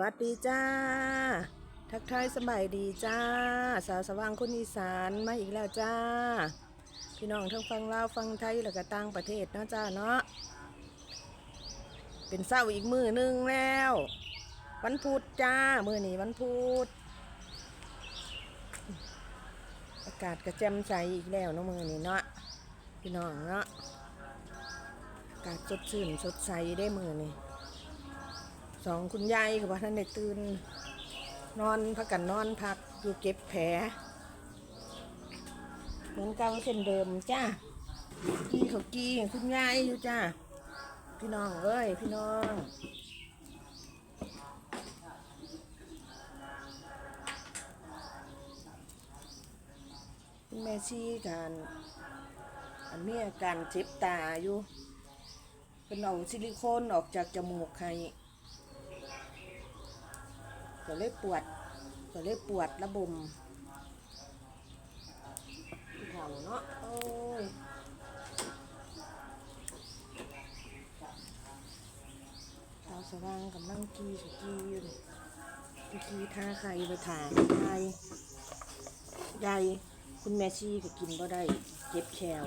วัสดีจ้า ทักทายสบายดีจ้า สาวสว่างคนอีสานมาอีกแล้วจ้า พี่น้องทั้งฟังลาวฟังไทยแล้วก็ต่างประเทศนะจ้าเนาะ เป็นเศร้าอีกมือหนึ่งแล้ว วันพุธจ้า มือนี้วันพุธ อากาศกระแจมใสอีกแล้วเนาะมือนี้เนาะ พี่น้องเนาะ อากาศสดชื่นสดใสได้มือนี้ สองคุณยายกับว่าท่านได้ตื่น นอนพักกันนอนพักอยู่เก็บแผลเหมือนเก่าเช่นเดิมจ้ากี้เขากี้คุณยายอยู่จ้าพี่น้องเอ้ยพี่น้องแม่ชี้กันอันนี้อาการเจ็บตาอยู่เป็นเอาซิลิโคนออกจากจมูกให้ ก็เลยปวดก็เลยปวดระบมเข่าเนาะโอ้ยสาวสว่างกำลังกีสกีอยู่นี่ไปกีท่าใครไปถ่ายยายยายคุณแม่ชีก็กินก็ได้เจ็บแขว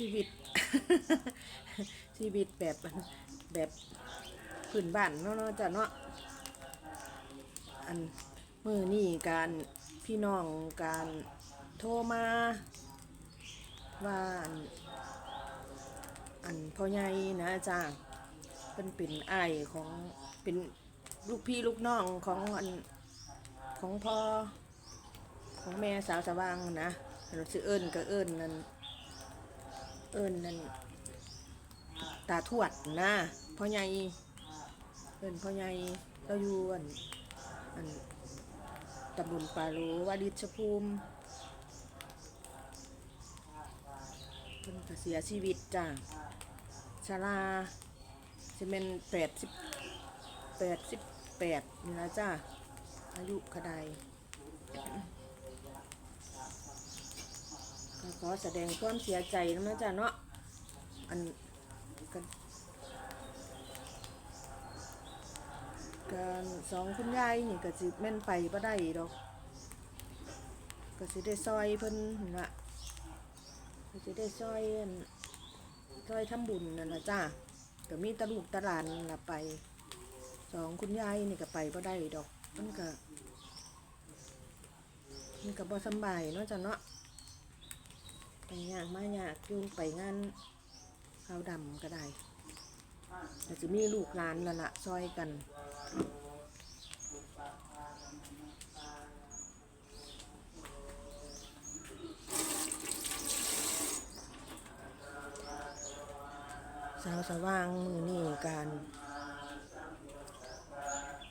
ชีวิต ชีวิตแบบแบบพื้นบ้านเนาะเนาะจ้ะเนาะอันมือนี่การพี่น้องการโทรมาว่าอันอันพ่อใหญ่นะจ้าเป็นเป็นไอของเป็นลูกพี่ลูกน้องของอันของพ่อของแม่สาวสว่างนะเราชื่อเอิญก็เอิญนั่น เอิญนั่นตาทวดนะพ่อใหญ่เอิญพ่อใหญ่เราอยู่อันอันตำบลปาโลวาดิชภูมิเพิ่นก็เสียชีวิตจ้าชาลาจะเป็นแปดสิบแปดสิบแปดนี่นะจ้าอายุขดายก็ ขอแสดงความเสียใจนะจ๊ะเนาะอันกันการสองคุณยายนี่ก็สิแม่นไปบ่ได้ดอกก็สิได้ซอยเพิ่นนั่นะก็สิได้ซอยอันซอยทำบุญนั่นละจ้าก็มีตะลูกตะหลานน่ะไปสองคุณยายนี่ก็ไปบ่ได้ดอกมันก็มันก็บ่สบายเนาะจ้ะเนาะ ไปยากมายากอยุ่งไปงานข้าวดำก็ได้แต่จะมีลูกหลานละละซอยกันสาวสว่างมือนี่การ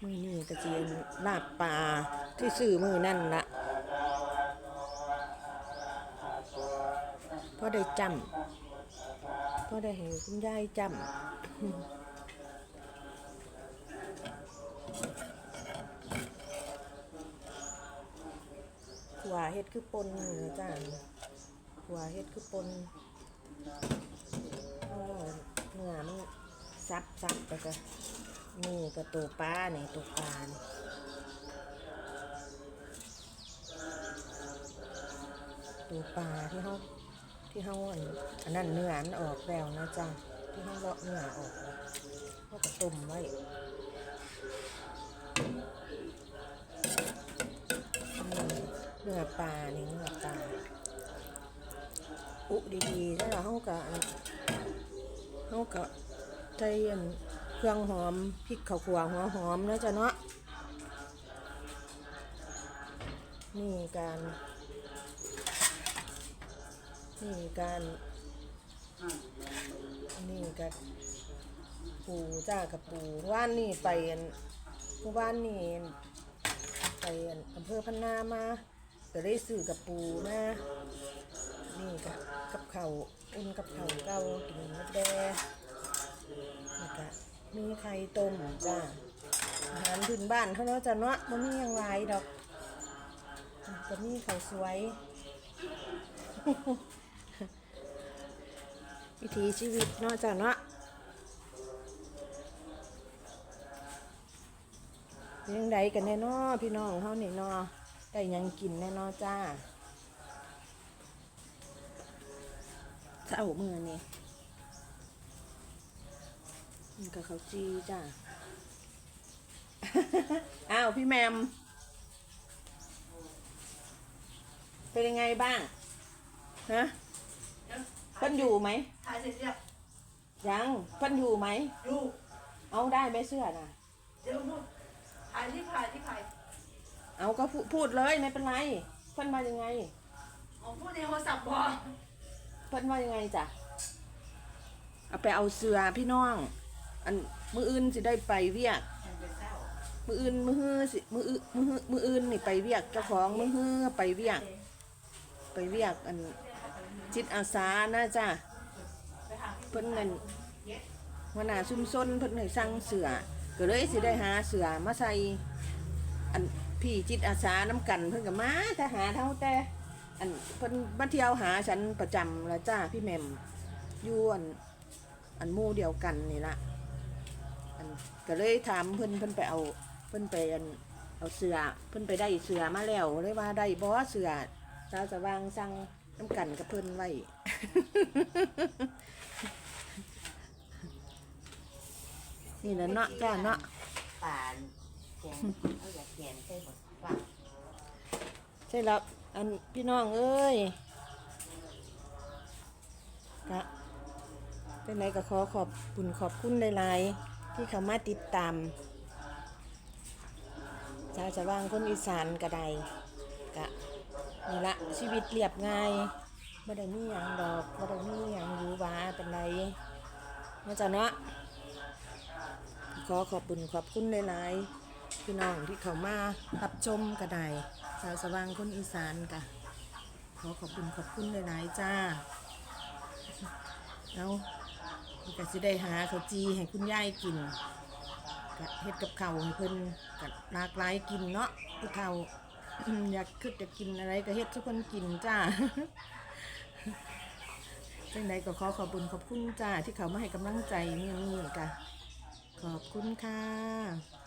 มือนี่กระเจียนลาบปลาที่ซื้อมือนั่นละ พอได้จำพอได้เห็นคุณยายจำหัวเฮ็ดคือปนเนื้อจ้าหัวเฮ็ดคือปนเออเนื้อมันซับซับไปก็นี่ก็ตัวปลานี่ตัวปลานี่ตัวปลาที่เขา ที่เขาอันอันนั้นเนื้ออันออกแล้วนะจ้าที่เขาเลาะเนื้อออกแล้วเขาก็ต้มไว้เนื้อปลานี่เนื้อปลาอุดีๆแล้วเราเขาก็เขาก็ใส่อันเครื่องหอมพริกข้าวขัวหัวหอมนะจ๊ะเนาะนี่การ นี่การนี่กับปูจ้ากับปูว่านนี่ไปอันเมื่านนี่ไปอันอำเภอพันนามาก็ได้สื่อกับปูมานี่กับกับเขาอุ่นกับเขาเก่ากินมดแดนี่ก็มีไข่ต้มจ้าอาหารพื้นบ้านเขาเนาะจ้ะเนาะมันมีอย่างไรดอกก็มีเขาสวย วิถีชีวิตเนาะจ้ะเนาะเลี้ยงใดกันแน่เนอพี่น้องเฮานี่เนอได้หยังกินแน่เนอจ้าเช้ามือนี่มันกับเขาวจีจ้าอ้าวพี่แมม เป็นยังไงบ้าง ฮะ เพิ่นอยู่ไหมถ่ายเสร็จเรียบยังเพิ่นอยู่ไหมดูเอาได้ไหมเสื้อน่ะ เดี๋ยวพูดถ่ายที่ถ่ายที่ถ่ายเอาก็พูพูดเลยไม่เป็นไรเพิ่นมายังไงผมพูดในโทรศัพท์บอเพิ่นว่ายังไงจ้ะเอาไปเอาเสื้อพี่น้อง อันมืออื่นสิได้ไปเวียก มืออื่นมือฮือสิมืออื่นมือฮือมืออื่นนี่ไปเวียกเจ้าของมือฮือไปเวียก ไปเวียกอัน จิตอาสานะจ้ะเพิ่นเงินหัวหน้าชุมชนเพิ่นให้สั่งเสือก็เลยสิได้หาเสือมาใส่อันพี่จิตอาสาน้ำกันเพิ่นก็มาแต่หาเท่าแต่อันเพิ่นมาเที่ยวหาฉันประจำละจ้าพี่แมมยู่อันอันมู่เดียวกันนี่ละอันก็เลยถามเพิ่นเพิ่นไปเอาเพิ่นไปอันเอาเสือเพิ่นไปได้เสือมาแล้วเลยว่าได้บ่เสือสาสว่างสั่ง น้ำกันกับเพิ่นไว้ นี่แหละเนาะจ้าเนาะป่านแกงเอาอยากแกงใส่หมดว่าใช่แล้วอันพี่น้องเอ้ยกะเป็นไรก็ขอขอบคุณขอบคุณหลายๆ ที่เขามาติดตามชาวจะว่างคนอีสานกระไดกะ นี่ละชีวิตเรียบง่ายไม่ได้มีอย่างดอกไม่ได้มีอย่างหรูหราเป็นไรมาจ้ะเนาะขอขอบคุณขอบคุณหลายๆพี่น้องที่เขามารับชมกระไดชาวสว่างคนอีสานกะขอขอบคุณขอบคุณหลายๆจ้าเอาก็สิได้หาข้าวจีให้คุณยายกินกะเฮ็ดกับข้าวให้เพิ่นกะหลากหลายกินเนาะผู้เฒ่า อยากคิดจะกินอะไรก็เฮ็ดทุกคนกินจ้าจังใดก็ขอขอบุญขอบคุณจ้าที่เขามาให้กำลังใจนี่นี่กะขอบคุณค่ะ